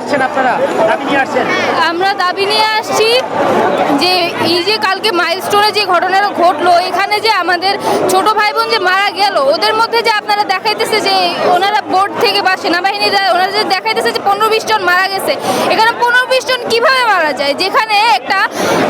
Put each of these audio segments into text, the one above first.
আসছেন আপনারা? দাবি নিয়ে আসছেন? আমরা দাবি নিয়ে আসছি যে এই যে কালকে মাইলস্টোনে যে ঘটনাটা ঘটলো, এখানে যে আমাদের ছোট ভাই বোন যে মারা গেল, ওদের মধ্যে যে আপনারা দেখাইতেছে যে ওনারা বোর্ড থেকে বা সেনাবাহিনীরা ওনারা যে দেখাইতেছে যে পনেরো বিশ জন মারা গেছে, এখানে পনেরো বিশ জন কীভাবে মারা যায়? যেখানে একটা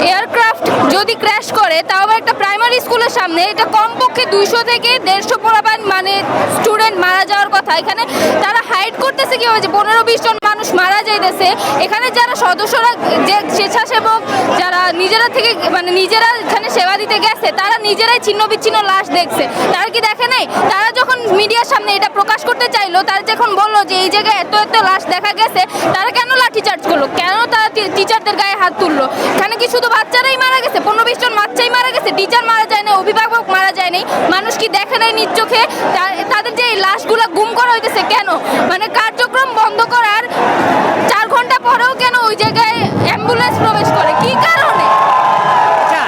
এয়ারক্রাফট যদি ক্র্যাশ করে, তাও একটা প্রাইমারি স্কুলের সামনে, এটা কমপক্ষে দুইশো থেকে দেড়শো পোলাপান মানে স্টুডেন্ট মারা যাওয়ার কথা। এখানে তারা হাইড করতেছে কীভাবে? যে পনেরো বিশ জন মানুষ মারা যাইতেছে। এখানে যারা সদস্যরা, যে স্বেচ্ছাসেবক, যারা নিজেরা থেকে মানে নিজেরা এখানে সেবা দিতে গেছে, তারা নিজেরাই ছিন্ন বিচ্ছিন্ন লাশ দেখছে। তারা কি দেখে নাই? তারা যখন মিডিয়ার সামনে এটা প্রকাশ করতে চাইলো, তারা যখন বলল যে এই জায়গায় এত এত লাশ দেখা গেছে, তারা কেন লাঠি চার্জ করল? কেন তারা টিচারদের গায়ে হাত তুললো। এখানে কি শুধু বাচ্চারাই মারা গেছে? পনেরো বিশ জন বাচ্চাই মারা গেছে। টিচার মারা যায় না অভিভাবক মারা যায় নাই মানুষ কি দেখে নাই নিজ চোখে? তাদের যে এই লাশগুলো গুম করা হইতেছে কেন? মানে কার্যক্রম বন্ধ করার চার ঘণ্টা পরেও কেন ওই জায়গায় অ্যাম্বুলেন্স প্রবেশ করে? কি কারণে? আচ্ছা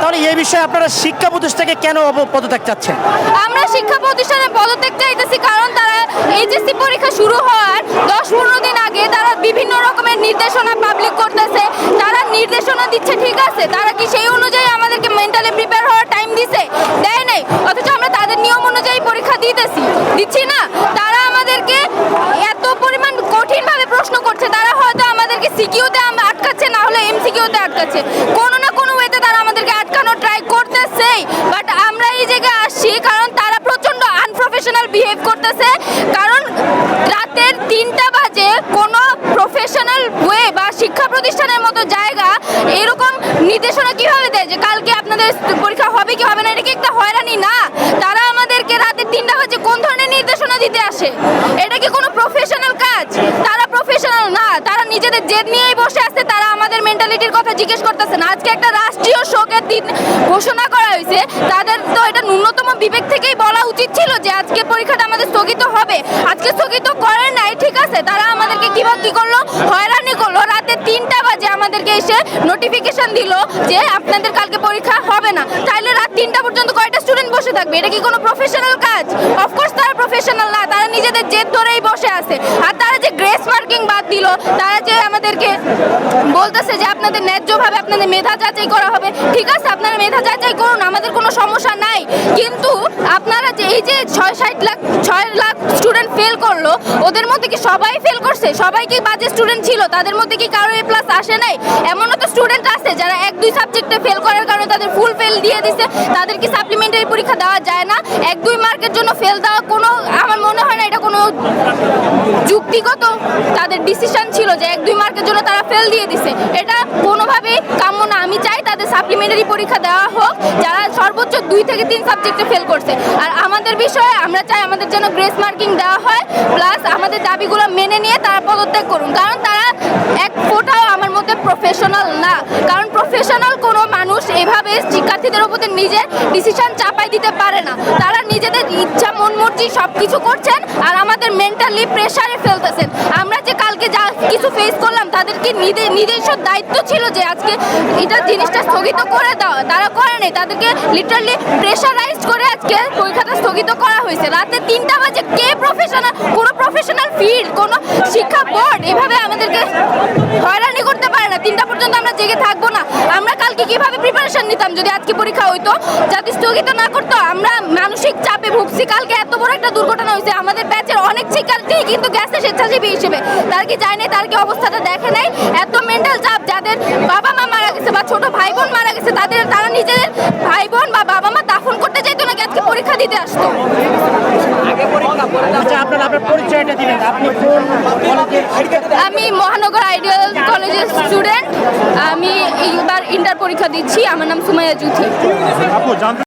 তাহলে এই বিষয়ে আপনারা শিক্ষা প্রতিষ্ঠাকে কেন পদত্যাগ চাচ্ছেন? আমরা শিক্ষা প্রতিষ্ঠানে পদত্যাগ চাইতেছি কারণ তারা এইচএসসি পরীক্ষা শুরু হওয়ার দশ পনেরো দিন আগে তারা বিভিন্ন রকমের নির্দেশনা পাবলিক করতেছে তারা নির্দেশনা দিচ্ছে, ঠিক আছে? তারা কি সেই অনুযায়ী আমাদেরকে মেন্টালি প্রিপেয়ার হওয়ার টাইম দিছে? দেয় নাই। অথচ আমরা তাদের নিয়ম অনুযায়ী পরীক্ষা দিতেছি। দিচ্ছি না। তারা আমাদেরকে এত পরিমাণ কঠিনভাবে প্রশ্ন করছে। তারা হয়তো আমাদেরকে সিকিউতে আটকাচ্ছে, না হলে এমসিকিউতে আটকাচ্ছে। কোনো না কোনো ওয়েতে তারা আমাদেরকে আটকানোর ট্রাই করতেছেই। বাট আমরা এই জায়গায় আসছি কারণ তারা প্রচণ্ড আনপ্রফেশনাল বিহেভ করতেছে কারণ রাতের তিনটা বাজে কোনো প্রফেশনাল ওয়ে বা শিক্ষা প্রতিষ্ঠানের মতো জায়গা এরকম নির্দেশনা কীভাবে দেয় যে কালকে আপনাদের হবে না, এটা কি একটা হয়রানি? না, তারা আমাদেরকে রাতের তিনটা বাজে কোন ধরনের নির্দেশনা দিতে আসে? এটা কি কোনো প্রফেশনাল কাজ? তারা প্রফেশনাল না, তারা নিজেদের জেদ নিয়েই বসে আছে, তারা আমাদের মেন্টালিটির কথা জিজ্ঞেস করতেছে না। আজকে একটা রাষ্ট্রীয় শোকের দিন ঘোষণা করা হয়েছে। তাদের তো এটা ন্যূনতম বিবেক থেকেই বলা উচিত ছিল যে আজকে পরীক্ষাটা আমাদের স্থগিত হবে। আজকে স্থগিত করে নাই, ঠিক আছে? তারা আমাদেরকে কীভাবে কি করল? হয়রানি করল রাতে তিনটা বাজে আমাদেরকে এসে নোটিফিকেশন দিল যে আপনাদের কালকে পরীক্ষা হবে না। তাহলে রাত তিনটা পর্যন্ত কয়টা স্টুডেন্ট বসে থাকবে? এটা কি কোনো প্রফেশনাল কাজ? অফকোর্স তারা প্রফেশনাল না, তারা নিজেদের জেদ ধরেই বসে আছে। আর তারা যে গ্রেস মার্কিং বাদ দিল, তারা যে আমাদেরকে বলতেছে যে আপনাদের ন্যায্যভাবে আপনাদের মেধা যাচাই করা হবে। ঠিক আছে, আপনারা মেধা যাচাই করুন, আমাদের কোনো সমস্যা নাই। কিন্তু আপনারা যে এই যে ছয় ষাট লাখ, ছয় লাখ স্টুডেন্ট ফেল করল, ওদের মধ্যে কি সবাই ফেল করছে? সবাই কি বাজে স্টুডেন্ট ছিল? তাদের মধ্যে কি কারও এ প্লাস আসে নাই? এমনও তো স্টুডেন্ট আছে যারা এক, দুই সাবজেক্টে ফেল করার কারণে তাদের ফুল ফেল দিয়ে দিছে। তাদের কি সাপ্লিমেন্টারি পরীক্ষা দেওয়া যায় না? এক, দুই মার্কের জন্য ফেল দেওয়া কোনো আমার মনে হয় যুক্তিগত তাদের ডিসিশন ছিল যে এক, দুই মার্কের জন্য তারা ফেল দিয়ে দিছে। এটা কোনোভাবেই কাম্য না। আমি চাই তাদের সাপ্লিমেন্টারি পরীক্ষা দেওয়া হোক, যারা সর্বোচ্চ দুই থেকে তিন সাবজেক্টে ফেল করছে। আর আমাদের বিষয়ে আমরা চাই আমাদের যেন গ্রেস মার্কিং দেওয়া হয় প্লাস আমাদের দাবিগুলো মেনে নিয়ে তারা পদত্যাগ করুন। কারণ তারা এক ফোটাও আমার মধ্যে প্রফেশনাল না কারণ প্রফেশনাল কোনো মানুষ এভাবে শিক্ষার্থীদের উপর নিজের ডিসিশন চাপাই দিতে পারে না। তারা নিজেদের ইচ্ছা, মন মর্জি সব কিছু করছেন আর আমাদের মেন্টালি প্রেশারে ফেলতেছেন। আমরা যে কালকে যা কিছু ফেস করলাম, তাদেরকে নিজে, নিজস্ব দায়িত্ব ছিল যে আজকে এটা জিনিসটা স্থগিত করে দেওয়া তারা করে নাই। তাদেরকে লিটারলি প্রেশারাইজ করে আজকে পরীক্ষাটা স্থগিত করা হয়েছে। রাতে তিনটা বাজে। কে প্রফেশনাল কোনো প্রফেশনাল ফিল্ড কোনো শিক্ষা বোর্ড এভাবে আমাদেরকে হয়রানি পর্যন্ত আমরা জেগে থাকব না। আমরা কালকে কীভাবে প্রিপারেশন নিতাম যদি আজকে পরীক্ষা হইতো? যাতে স্থগিত না করতো আমরা মানসিক চাপে ভুগছি। কালকে এত বড় একটা দুর্ঘটনা হয়েছে। আমাদের ব্যাচের অনেক শিক্ষার্থী কিন্তু গেছে স্বেচ্ছাসেবী হিসেবে। তার কি যায় নাই? তার কি অবস্থাটা দেখে নাই? এত মেন্টাল চাপ যাদের বাবা মা মারা গেছে বা ছোট ভাই বোন মারা গেছে তাদের তারা নিজেদের ভাই বোন বা বাবা মা দাফন করতে চাইতো নাকি আজকে পরীক্ষা দিতে আসতো? আচ্ছা আমি মহানগর আইডিয়াল কলেজের স্টুডেন্ট আমি এইবার ইন্টার পরীক্ষা দিচ্ছি। আমার নাম সুমাইয়া জুথি